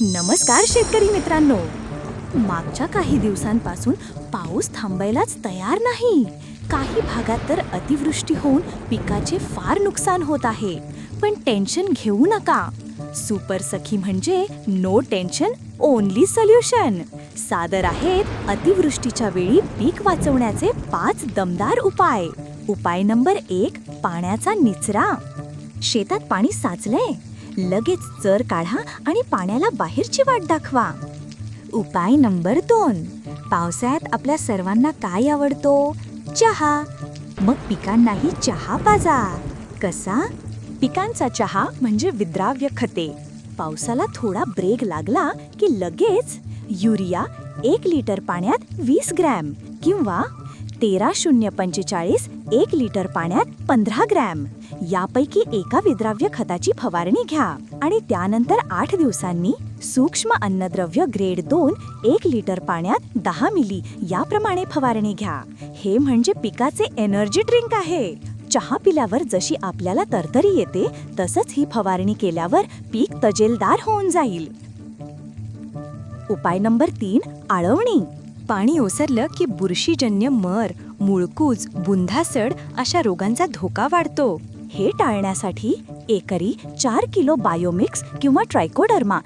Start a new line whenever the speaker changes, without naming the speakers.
नमस्कार शेतकरी मित्रांनो. मागच्या काही दिवसांपासून पाऊस थांबायलाच तयार नाही. काही भागात तर अतिवृष्टी होऊन पिकाचे फार नुकसान होत आहे. पण टेन्शन घेऊ नका. सुपर सखी म्हणजे नो टेन्शन ओनली सोल्युशन. सादर आहेत अतिवृष्टीच्या वेळी पीक वाचवण्याचे पाच दमदार उपाय. उपाय नंबर एक पाण्याचा निचरा. शेतात पाणी साचलंय? लगेच चर काढा आणि पाण्याला बाहेरची वाट दाखवा. उपाय नंबर दोन. पावसाळ्यात आपल्या सर्वांना काय आवडतो? चहा. मग पिकांनाही चहा पाजा. कसा? पिकांचा चहा म्हणजे विद्राव्य खते. पावसाला थोडा ब्रेक लागला की लगेच युरिया एक लिटर पाण्यात वीस ग्रॅम किंवा तेरा शून्य पंचेचाळीस एक लिटर पाण्यात पंधरा ग्रॅम. यापैकी एका विद्राव्य खताची फवारणी घ्या आणि त्यानंतर आठ दिवसांनी सूक्ष्म अन्नद्रव्य ग्रेड दोन एक लिटर पाण्यात दहा मिली याप्रमाणे फवारणी घ्या. हे म्हणजे पिकाचे एनर्जी ड्रिंक आहे. चहा पिल्यावर जशी आपल्याला तरतरी येते तसंच ही फवारणी केल्यावर पीक तजेलदार होऊन जाईल. उपाय नंबर तीन आळवणी. पाणी ओसरलं की बुरशीजन्य मर मुळकूज बुंधासड अशा रोगांचा धोका वाढतो. हे टाळण्यासाठी एकरी चार किलो बायोमिक्स किंवा ट्रायकोडर्मा